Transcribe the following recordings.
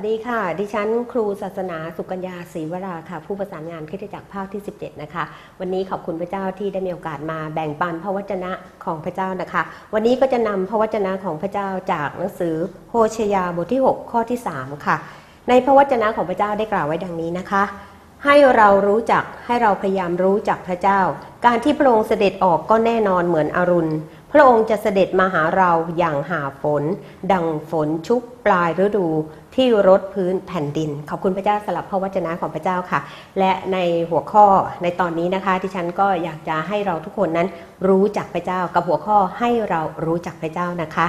สวัสดีค่ะ ดิฉันครูศาสนาสุกัญญาศรีวราค่ะ ผู้ประสานงานคริสตจักรภาคที่ 17 นะคะ วันนี้ขอบคุณพระเจ้าที่ได้มีโอกาสมาแบ่งปันพระวจนะของพระเจ้านะคะ วันนี้ก็จะนำพระวจนะของพระเจ้าจากหนังสือโฮเชยาบทที่ 6 ข้อที่ 3 ค่ะ ในพระวจนะของพระเจ้าได้กล่าวไว้ดังนี้นะคะ ให้เรารู้จักให้เราพยายามรู้จักพระเจ้า การที่พระองค์เสด็จออกก็แน่นอนเหมือนอรุณ พระองค์จะเสด็จมาหาเราอย่างหาฝน ดังฝนชุกปลายฤดูที่รดพื้นแผ่นดิน ขอบคุณพระเจ้าสำหรับพระวจนะของพระเจ้าค่ะ และในหัวข้อในตอนนี้นะคะที่ฉันก็อยากจะให้เราทุกคนนั้นรู้จักพระเจ้ากับหัวข้อให้เรารู้จักพระเจ้านะคะ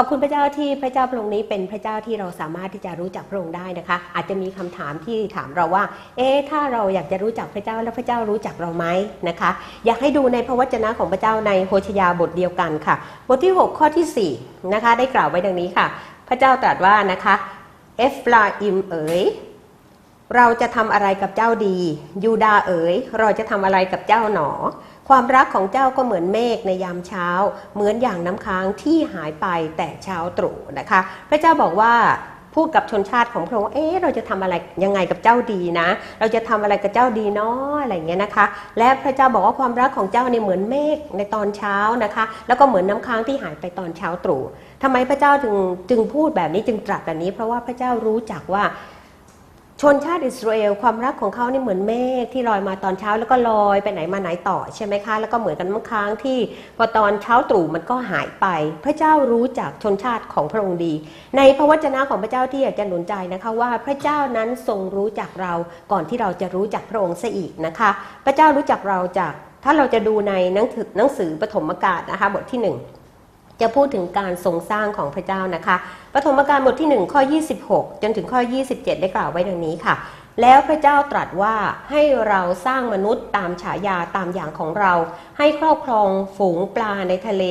ขอบคุณพระเจ้าที่พระเจ้าพระองค์นี้เป็นพระเจ้าที่เราสามารถที่จะรู้จักพระองค์ได้นะคะ อาจจะมีคำถามที่ถามเราว่า เอ๊ะถ้าเราอยากจะรู้จักพระเจ้าแล้วพระเจ้ารู้จักเราไหมนะคะ อยากให้ดูในพระวจนะของพระเจ้าในโฮชยาบทเดียวกันค่ะ บทที่ 6 ข้อที่4นะคะได้กล่าวไว้ดังนี้ค่ะ พระเจ้าตรัสว่านะคะเอฟลาอิมเอ๋ย เราจะทำอะไรกับเจ้าดี ยูดาเอ๋ย เราจะทำอะไรกับเจ้าหนอ ความรักของเจ้าก็เหมือนเมฆในยามเช้า เหมือนอย่างน้ำค้างที่หายไปแต่เช้าตรู่นะคะ พระเจ้าบอกว่าพูดกับชนชาติของพระองค์เอ๊ะเราจะทำอะไรยังไงกับเจ้าดีนะ เราจะทำอะไรกับเจ้าดีเนาะอะไรเงี้ยนะคะ และพระเจ้าบอกว่าความรักของเจ้าเนี่ยเหมือนเมฆในตอนเช้านะคะ แล้วก็เหมือนน้ำค้างที่หายไปตอนเช้าตรู่ทำไมพระเจ้าถึงจึงพูดแบบนี้จึงตรัสแบบนี้ เพราะว่าพระเจ้ารู้จักว่า ชนชาติอิสราเอลความรักของเขานี่เหมือนเมฆที่ลอยมาตอนเช้าแล้วก็ลอยไปไหนมาไหนต่อใช่ไหมคะ แล้วก็เหมือนกันบางครั้งที่พอตอนเช้าตรู่มันก็หายไป พระเจ้ารู้จักชนชาติของพระองค์ดี ในพระวจนะของพระเจ้าที่อยากจะหนุนใจนะคะว่าพระเจ้านั้นทรงรู้จักเราก่อนที่เราจะรู้จักพระองค์ซะอีกนะคะ พระเจ้ารู้จักเราจากถ้าเราจะดูในหนังสือหนังสือปฐมกาลนะคะบทที่หนึ่ง จะพูดถึงการทรงสร้างของพระเจ้านะคะ ปฐมกาลบทที่ 1 ข้อ 26 จนถึงข้อ 27 ได้กล่าวไว้ดังนี้ค่ะ แล้วพระเจ้าตรัสว่าให้เราสร้างมนุษย์ตามฉายาตามอย่างของเรา ให้ครอบครองฝูงปลาในทะเล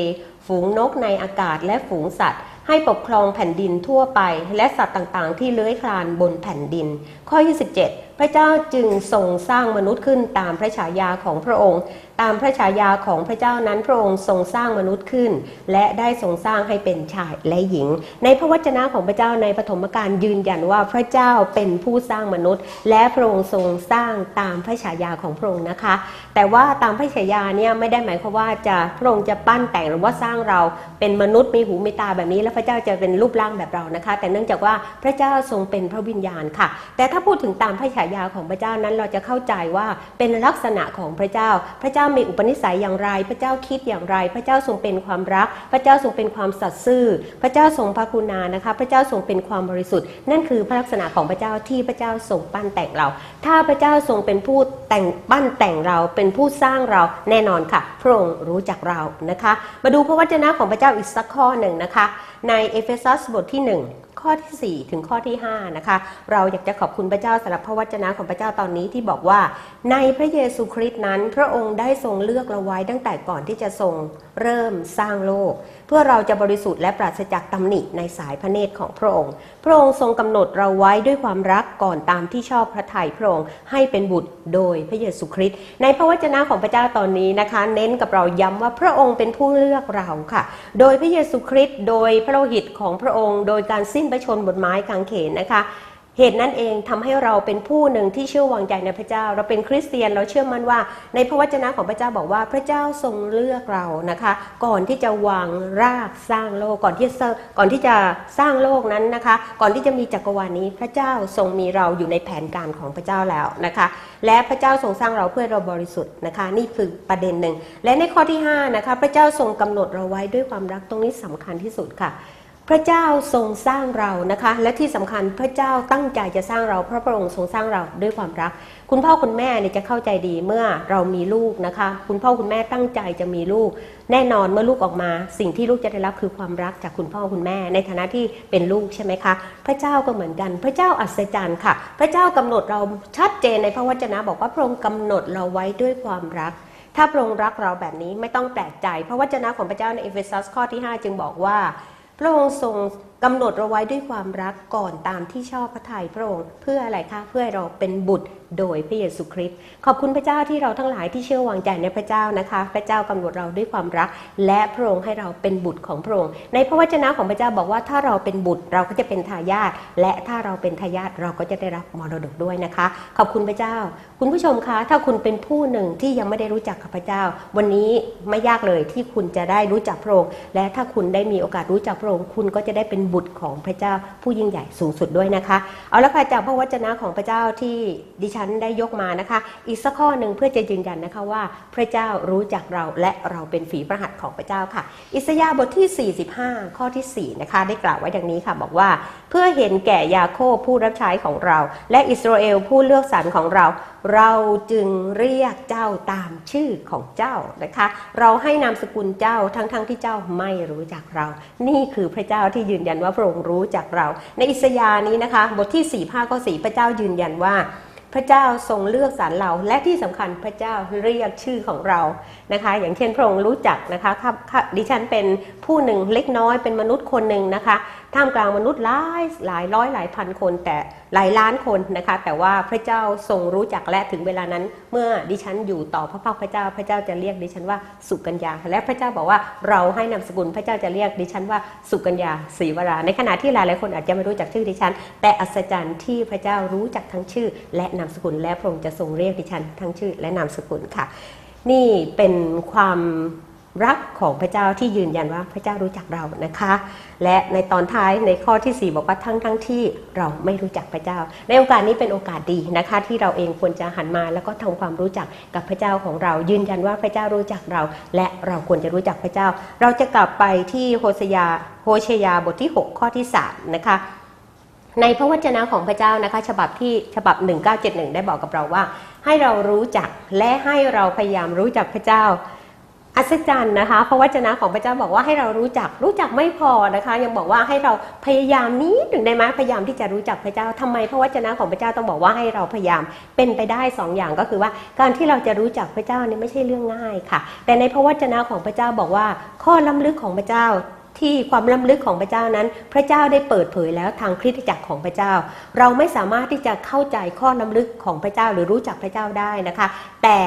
ฝูงนกในอากาศและฝูงสัตว์ ให้ปกครองแผ่นดินทั่วไป และสัตว์ต่างๆ ที่เลื้อยคลานบนแผ่นดิน ข้อ 27 พระเจ้าจึงทรงสร้างมนุษย์ขึ้นตามพระฉายาของพระองค์ ตามพระฉายาของพระเจ้านั้นพระองค์ทรงสร้างมนุษย์ขึ้น และได้ทรงสร้างให้เป็นชายและหญิง ในพระวจนะของพระเจ้าในปฐมกาลยืนยันว่าพระเจ้าเป็นผู้สร้างมนุษย์ และพระองค์ทรงสร้างตามพระฉายาของพระองค์นะคะ แต่ว่าตามพระฉายาเนี่ยไม่ได้หมายความว่าจะพระองค์จะปั้นแต่งหรือว่าสร้างเราเป็นมนุษย์มีหูมีตาแบบนี้ แล้วพระเจ้าจะเป็นรูปร่างแบบเรานะคะ แต่เนื่องจากว่าพระเจ้าทรงเป็นพระวิญญาณค่ะ แต่ถ้าพูดถึงตามพระฉายาของพระเจ้านั้นเราจะเข้าใจว่าเป็นลักษณะของพระเจ้า พระเจ้ามีอุปนิสัยอย่างไร พระเจ้าคิดอย่างไร พระเจ้าทรงเป็นความรัก พระเจ้าทรงเป็นความสัตย์ซื่อ พระเจ้าทรงพระกุณานะคะ พระเจ้าทรงเป็นความบริสุทธิ์ นั่นคือพระลักษณะของพระเจ้าที่พระเจ้าทรงปั้นแต่งเรา ถ้าพระเจ้าทรงเป็นผู้แต่งปั้นแต่งเราเป็นผู้สร้างเราแน่นอนค่ะ พระองค์รู้จักเรานะคะ มาดูพระวจนะของพระเจ้าอีกสักข้อหนึ่งนะคะ ในเอเฟซัสบทที่ 1 ข้อที่ 4 ถึงข้อที่ 5 นะคะ เราอยากจะขอบคุณพระเจ้าสำหรับพระวจนะของพระเจ้าตอนนี้ที่บอกว่า ในพระเยซูคริสต์นั้น พระองค์ได้ทรงเลือกเราไว้ตั้งแต่ก่อนที่จะทรงเริ่มสร้างโลก เพื่อเราจะบริสุทธิ์และปราศจากตำหนิในสายพระเนตรของพระองค์ พระองค์ทรงกำหนดเราไว้ด้วยความรักก่อนตามที่ชอบพระทัยพระองค์ให้เป็นบุตรโดยพระเยซูคริสต์ในพระวจนะของพระเจ้าตอนนี้นะคะ เน้นกับเราย้ำว่าพระองค์เป็นผู้เลือกเราค่ะ โดยพระเยซูคริสต์โดยพระโลหิตของพระองค์ โดยการสิ้นพระชนบนไม้กางเขนนะคะ เหตุนั้นเองทำให้เราเป็นผู้หนึ่งที่เชื่อวางใจในพระเจ้า เราเป็นคริสเตียนเราเชื่อมั่นว่า ในพระวจนะของพระเจ้าบอกว่าพระเจ้าทรงเลือกเรานะคะ ก่อนที่จะวางรากสร้างโลกก่อนที่จะก่อนที่จะสร้างโลกนั้นนะคะ ก่อนที่จะมีจักรวาลนี้พระเจ้าทรงมีเราอยู่ในแผนการของพระเจ้าแล้วนะคะ และพระเจ้าทรงสร้างเราเพื่อเราบริสุทธิ์นะคะ นี่คือประเด็นหนึ่งและในข้อที่5นะคะพระเจ้าทรงกำหนดเราไว้ด้วยความรักตรงนี้สำคัญที่สุดค่ะ พระเจ้าทรงสร้างเรานะคะ และที่สำคัญพระเจ้าตั้งใจจะสร้างเราเพราะพระองค์ทรงสร้างเราด้วยความรัก คุณพ่อคุณแม่เนี่ยจะเข้าใจดีเมื่อเรามีลูกนะคะ คุณพ่อคุณแม่ตั้งใจจะมีลูก แน่นอนเมื่อลูกออกมา สิ่งที่ลูกจะได้รับคือความรักจากคุณพ่อคุณแม่ ในฐานะที่เป็นลูกใช่ไหมคะพระเจ้าก็เหมือนกัน พระเจ้าอัศจรรย์ค่ะ พระเจ้ากำหนดเราชัดเจนในพระวจนะบอกว่าพระองค์กำหนดเราไว้ด้วยความรักถ้าพระองค์รักเราแบบนี้ไม่ต้องแปลกใจ พระวจนะของพระเจ้าในเอเฟซัสข้อที่ 5 จึงบอกว่า พระองค์ทรง กำหนดเราไว้ด้วยความรักก่อนตามที่ชอบพระทัยพระองค์เพื่ออะไรคะเพื่อเราเป็นบุตรโดยพระเยซูคริสต์ขอบคุณพระเจ้าที่เราทั้งหลายที่เชื่อวางใจในพระเจ้านะคะ พระเจ้ากำหนดเราด้วยความรัก และพระองค์ให้เราเป็นบุตรของพระองค์ในพระวจนะของพระเจ้าบอกว่าถ้าเราเป็นบุตรเราก็จะเป็นทายาทและถ้าเราเป็นทายาทเราก็จะได้รับมรดกด้วยนะคะ ขอบคุณพระเจ้า คุณผู้ชมคะถ้าคุณเป็นผู้หนึ่งที่ยังไม่ได้รู้จักกับพระเจ้า วันนี้ไม่ยากเลยที่คุณจะได้รู้จักพระองค์และถ้าคุณได้มีโอกาสรู้จักพระองค์คุณก็จะได้เป็นบุตรของพระเจ้าผู้ยิ่งใหญ่สูงสุดด้วยนะคะ เอาละค่ะจากพระวจนะของพระเจ้าที่ดิฉันได้ยกมานะคะ อีกสักข้อหนึ่งเพื่อจะยืนยันนะคะว่าพระเจ้ารู้จักเราและเราเป็นฝีพระหัตถ์ของพระเจ้าค่ะ อิสยาห์บทที่ 45 ข้อทีสี่ 4 นะคะได้กล่าวไว้ดังนี้ค่ะ บอกว่าเพื่อเห็นแก่ยาโคบผู้รับใช้ของเรา และอิสราเอลผู้เลือกสรรของเรา เราจึงเรียกเจ้าตามชื่อของเจ้านะคะ เราให้นามสกุลเจ้าทั้งๆทที่เจ้าไม่รู้จักเรา นี่คือพระเจ้าที่ยืนยันนว่าพระองค์รู้จากเรา ในอิสยาห์นี้นะคะ บทที่4 5ข้อสพระเจ้ายืนยันว่า พระเจ้าทรงเลือกสรรเรา และที่สำคัญพระเจ้าเรียกชื่อของเรานะคะ อย่างเช่นพระองค์รู้จักนะคะดิฉันเป็นผู้หนึ่งเล็กน้อยเป็นมนุษย์คนหนึ่งนะคะท่ามกลางมนุษย์หลายหลายร้อยหลายพันคนแต่หลายล้านคนนะคะ แต่ว่าพระเจ้าทรงรู้จักและถึงเวลานั้น เมื่อดิฉันอยู่ต่อพระพักพระเจ้า พระเจ้าจะเรียกดิฉันว่าสุกัญญา และพระเจ้าบอกว่าเราให้นามสกุลพระเจ้าจะเรียกดิฉันว่าสุกัญญาศรีวรา ในขณะที่หลายหลายคนอาจจะไม่รู้จักชื่อดิฉัน แต่อัศจรรย์ที่พระเจ้ารู้จักทั้งชื่อ และนามสกุลและพระองค์จะทรงเรียกดิฉันทั้งชื่อและนามสกุลค่ะ นี่เป็นความ รักของพระเจ้าที่ยืนยันว่าพระเจ้ารู้จักเรานะคะ และในตอนท้ายในข้อที่ 4 บอกว่าทั้งทั้งที่เราไม่รู้จักพระเจ้า ในโอกาสนี้เป็นโอกาสดีนะคะ ที่เราเองควรจะหันมาแล้วก็ทำความรู้จักกับพระเจ้าของเรา ยืนยันว่าพระเจ้ารู้จักเรา และเราควรจะรู้จักพระเจ้า เราจะกลับไปที่โฮสยาโฮเชยาบทที่ 6 ข้อที่3นะคะในพระวจนะของพระเจ้านะคะ ฉบับที่ฉบับ 1971 ได้บอกกับเราว่า ให้เรารู้จักและให้เราพยายามรู้จักพระเจ้า อัศจรรย์นะคะ เพราะวจนะของพระเจ้าบอกว่าให้เรารู้จักรู้จักไม่พอนะคะ ยังบอกว่าให้เราพยายามนิดหนึ่งได้ไหมพยายามที่จะรู้จักพระเจ้าทำไมพระวจนะของพระเจ้าต้องบอกว่าให้เราพยายามเป็นไปได้สองอย่างก็คือว่า การที่เราจะรู้จักพระเจ้านี่ไม่ใช่เรื่องง่ายค่ะ แต่ในพระวจนะของพระเจ้าบอกว่า ข้อล้ำลึกของพระเจ้าที่ความล้ำลึกของพระเจ้านั้น พระเจ้าได้เปิดเผยแล้วทางคริสตจักรของพระเจ้า เราไม่สามารถที่จะเข้าใจข้อล้ำลึกของพระเจ้าหรือรู้จักพระเจ้าได้นะคะ แต่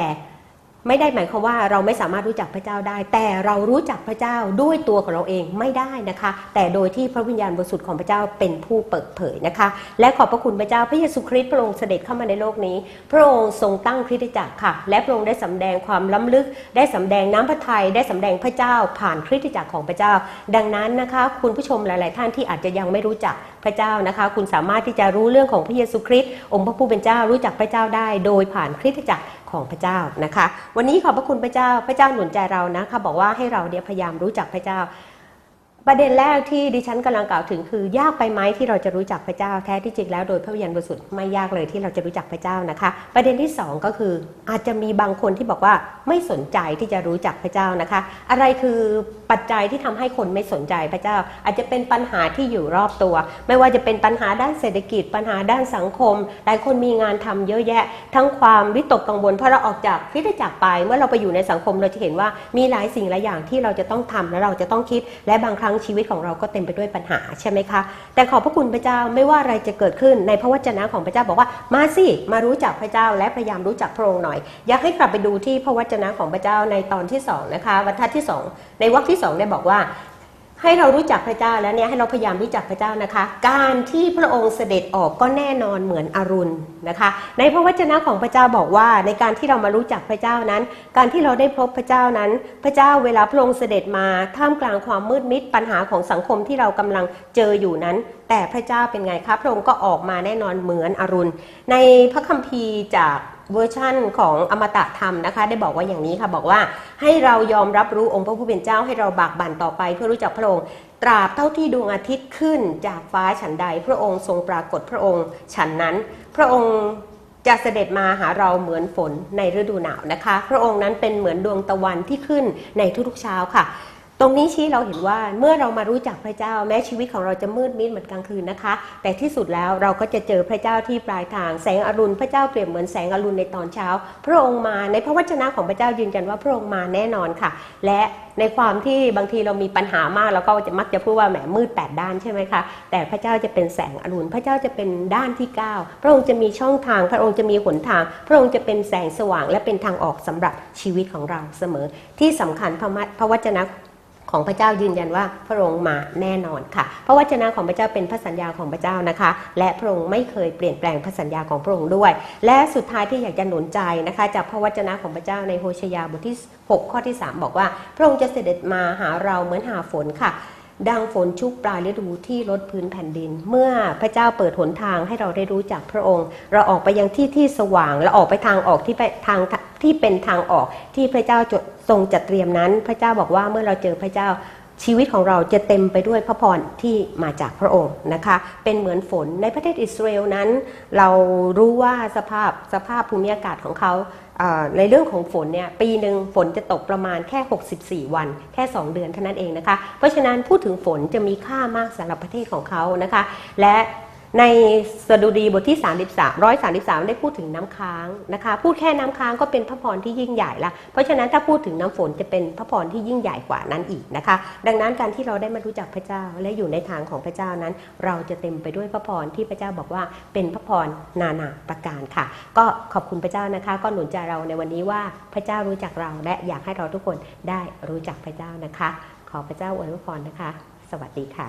ไม่ได้หมายความว่าเราไม่สามารถรู้จักพระเจ้าได้ แต่เรารู้จักพระเจ้าด้วยตัวของเราเองไม่ได้นะคะ แต่โดยที่พระวิญญาณบริสุทธิ์ของพระเจ้าเป็นผู้เปิดเผยนะคะ และขอบพระคุณพระเจ้าพระเยซูคริสต์พระองค์เสด็จเข้ามาในโลกนี้ พระองค์ทรงตั้งคริสตจักรค่ะ และพระองค์ได้สำแดงความล้ำลึก ได้สำแดงน้ำพระทัยได้สำแดงพระเจ้าผ่านคริสตจักรของพระเจ้า ดังนั้นนะคะ คุณผู้ชมหลาย ๆ ท่านที่อาจจะยังไม่รู้จักพระเจ้านะคะ คุณสามารถที่จะรู้เรื่องของพระเยซูคริสต์องค์พระผู้เป็นเจ้ารู้จักพระเจ้าได้ โดยผ่านคริสตจักร ของพระเจ้านะคะ วันนี้ขอบพระคุณพระเจ้าพระเจ้าหนุนใจเรานะคะบอกว่าให้เราเนี่ยพยายามรู้จักพระเจ้า ประเด็นแรกที่ดิฉันกำลังกล่าวถึงคือยากไปไหมที่เราจะรู้จักพระเจ้าแท้ที่จริงแล้วโดยพระวิญญาณบริสุทธิ์ไม่ยากเลยที่เราจะรู้จักพระเจ้านะคะ ประเด็นที่สองก็คืออาจจะมีบางคนที่บอกว่าไม่สนใจที่จะรู้จักพระเจ้านะคะ อะไรคือปัจจัยที่ทำให้คนไม่สนใจพระเจ้า อาจจะเป็นปัญหาที่อยู่รอบตัว ไม่ว่าจะเป็นปัญหาด้านเศรษฐกิจ ปัญหาด้านสังคม หลายคนมีงานทำเยอะแยะ ทั้งความวิตกกังวลเพราะเราออกจากคริสตจักรไปเมื่อเราไปอยู่ในสังคมเราจะเห็นว่ามีหลายสิ่งหลายอย่างที่เราจะต้องทำและเราจะต้องคิดและบางครั้งชีวิตของเราก็เต็มไปด้วยปัญหาใช่ไหมคะ แต่ขอบพระคุณพระเจ้าไม่ว่าอะไรจะเกิดขึ้นในพระวจนะของพระเจ้าบอกว่ามาสิมารู้จักพระเจ้าและพยายามรู้จักพระองค์หน่อย อยากให้กลับไปดูที่พระวจนะของพระเจ้าในตอนที่สองนะคะวรรทัดที่สองในวรรคที่สองได้บอกว่า ให้เรารู้จักพระเจ้าแล้วเนี่ยให้เราพยายามรู้จักพระเจ้านะคะ การที่พระองค์เสด็จออกก็แน่นอนเหมือนอรุณนะคะ ในพระวจนะของพระเจ้าบอกว่า ในการที่เรามารู้จักพระเจ้านั้น การที่เราได้พบพระเจ้านั้น พระเจ้าเวลาพระองค์เสด็จมาท่ามกลางความมืดมิดปัญหาของสังคมที่เรากำลังเจออยู่นั้น แต่พระเจ้าเป็นไงครับพระองค์ก็ออกมาแน่นอนเหมือนอรุณ ในพระคัมภีร์จาก เวอร์ชั่นของอมตะธรรมนะคะ ได้บอกว่าอย่างนี้ค่ะบอกว่าให้เรายอมรับรู้องค์พระผู้เป็นเจ้าให้เราบากบั่นต่อไป เพื่อรู้จักพระองค์ ตราบเท่าที่ดวงอาทิตย์ขึ้นจากฟ้าฉันใด พระองค์ทรงปรากฏพระองค์ฉันนั้น พระองค์จะเสด็จมาหาเราเหมือนฝนในฤดูหนาวนะคะ พระองค์นั้นเป็นเหมือนดวงตะวันที่ขึ้นในทุกๆเช้าค่ะ ตรงนี้ชี้เราเห็นว่าเมื่อเรามารู้จักพระเจ้าแม้ชีวิตของเราจะมืดมิดเหมือนกลางคืนนะคะ แต่ที่สุดแล้วเราก็จะเจอพระเจ้าที่ปลายทาง แสงอรุณพระเจ้าเปรียบเหมือนแสงอรุณในตอนเช้า พระองค์มาในพระวจนะของพระเจ้ายืนยันว่าพระองค์มาแน่นอนค่ะ และในความที่บางทีเรามีปัญหามาก เราก็จะมักจะพูดว่าแหมมืดแปดด้านใช่ไหมคะแต่พระเจ้าจะเป็นแสงอรุณพระเจ้าจะเป็นด้านที่เก้าพระองค์จะมีช่องทาง พระองค์จะมีหนทาง พระองค์จะเป็นแสงสว่างและเป็นทางออกสำหรับชีวิตของเราเสมอ ที่สำคัญพมัพระวจนะ ของพระเจ้ายืนยันว่าพระองค์มาแน่นอนค่ะ พระวจนะของพระเจ้าเป็นพระสัญญาของพระเจ้านะคะ และพระองค์ไม่เคยเปลี่ยนแปลงพระสัญญาของพระองค์ด้วย และสุดท้ายที่อยากจะหนุนใจนะคะ จากพระวจนะของพระเจ้าในโฮชยาบทที่ 6 ข้อที่ 3 บอกว่า พระองค์จะเสด็จมาหาเราเหมือนหาฝนค่ะดังฝนชุกปลายฤดูที่ลดพื้นแผ่นดิน เมื่อพระเจ้าเปิดหนทางให้เราได้รู้จักพระองค์ เราออกไปยังที่ที่สว่าง และออกไปทางออกที่ไปทาง ที่เป็นทางออกที่พระเจ้าจดทรงจัดเตรียมนั้น พระเจ้าบอกว่าเมื่อเราเจอพระเจ้าชีวิตของเราจะเต็มไปด้วยพระพรที่มาจากพระองค์นะคะ เป็นเหมือนฝนในประเทศอิสราเอลนั้น เรารู้ว่าสภาพสภาพภูมิอากาศของเขาในเรื่องของฝนเนี่ยปีหนึ่งฝนจะตกประมาณแค่ 64 วัน แค่ 2 เดือนเท่านั้นเองนะคะ เพราะฉะนั้นพูดถึงฝนจะมีค่ามากสำหรับประเทศของเขานะคะ และ ในสดุดีบทที่ 33 133 ได้พูดถึงน้ำค้างนะคะ พูดแค่น้ำค้างก็เป็นพระพรที่ยิ่งใหญ่ละเพราะฉะนั้นถ้าพูดถึงน้ำฝนจะเป็นพระพรที่ยิ่งใหญ่กว่านั้นอีกนะคะ ดังนั้นการที่เราได้มารู้จักพระเจ้าและอยู่ในทางของพระเจ้านั้น เราจะเต็มไปด้วยพระพรที่พระเจ้าบอกว่าเป็นพระพรนานาประการค่ะ ก็ขอบคุณพระเจ้านะคะ ก็หนุนใจเราในวันนี้ว่าพระเจ้ารู้จักเราและอยากให้เราทุกคนได้รู้จักพระเจ้านะคะ ขอพระเจ้าอวยพรนะคะ สวัสดีค่ะ